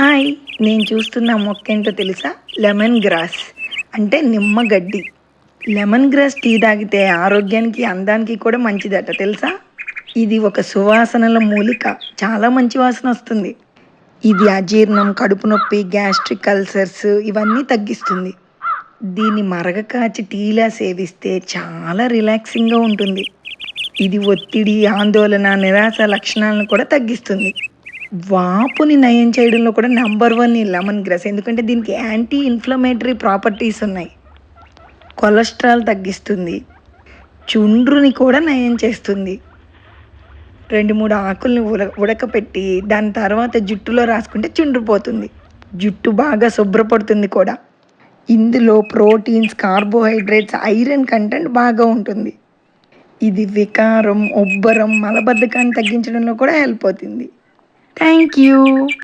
Hi నేను చూస్తున్న మొక్క ఏంటో తెలుసా? Lemon grass. అంటే నిమ్మగడ్డి లెమన్ గ్రాస్ టీ తాగితే ఆరోగ్యానికి అందానికి కూడా మంచిదట తెలుసా? ఇది ఒక సువాసనల మూలిక. చాలా మంచి వాసన వస్తుంది. ఇది అజీర్ణం కడుపు నొప్పి గ్యాస్ట్రిక్ అల్సర్స్ ఇవన్నీ తగ్గిస్తుంది. దీన్ని మరగ కాచి టీలా సేవిస్తే చాలా రిలాక్సింగ్గా ఉంటుంది. ఇది ఒత్తిడి ఆందోళన నిరాశ లక్షణాలను కూడా తగ్గిస్తుంది. వాపుని నయం చేయడంలో కూడా నెంబర్ వన్ ఈ లెమన్ గ్రాస్ ఎందుకంటే దీనికి యాంటీ ఇన్ఫ్లమేటరీ ప్రాపర్టీస్ ఉన్నాయి. కొలెస్ట్రాల్ తగ్గిస్తుంది. చుండ్రుని కూడా నయం చేస్తుంది. రెండు మూడు ఆకుల్ని ఉడ ఉడకపెట్టి దాని తర్వాత జుట్టులో రాసుకుంటే చుండ్రు పోతుంది జుట్టు బాగా శుభ్రపడుతుంది కూడా. ఇందులో ప్రోటీన్స్ కార్బోహైడ్రేట్స్ ఐరన్ కంటెంట్ బాగా ఉంటుంది. ఇది వికారం ఉబ్బరం మలబద్ధకాన్ని తగ్గించడంలో కూడా హెల్ప్ అవుతుంది. Thank you.